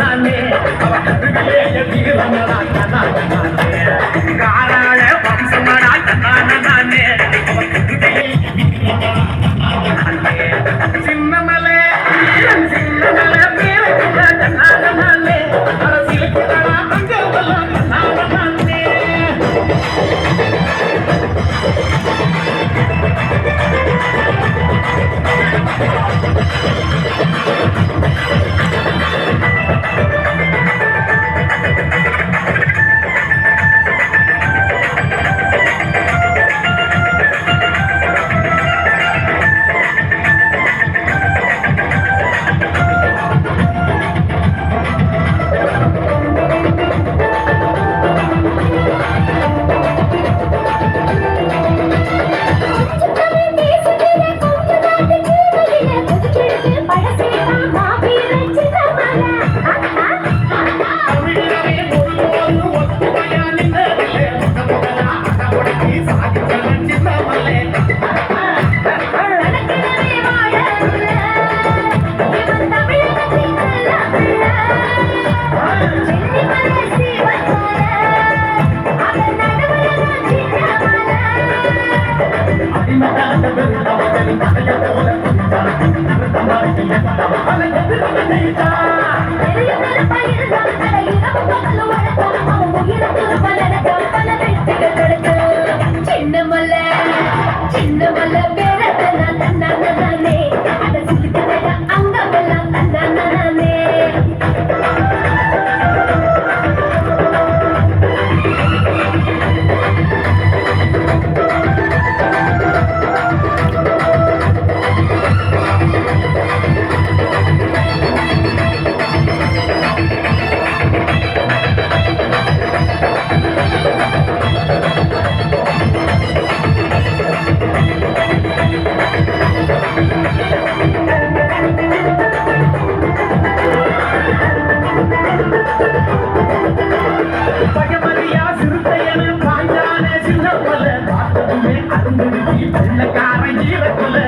நானே அவன் கட்டுகளே எதிரான சின்ன மல்ல சின்ன மல்ல கொல்ல பார்த்ததுமே அறிந்துடுச்சு வெள்ளக்காரன் ஜீவ கொல்ல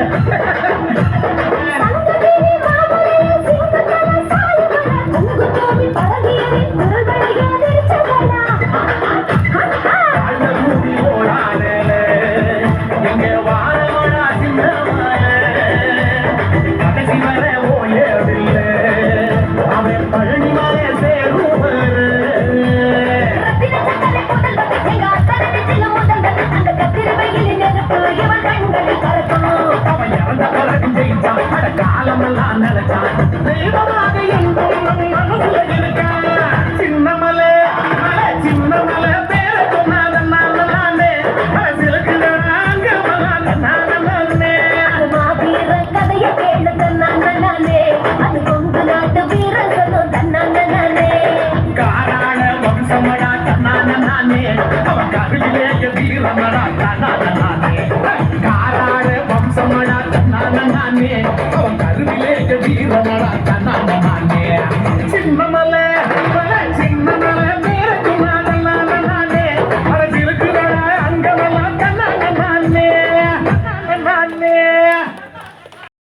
தெய்வமாக என் பொண்ணு மனசுல இருக்க அவன் கருவிலேயே வீரமடா தன்னான நானே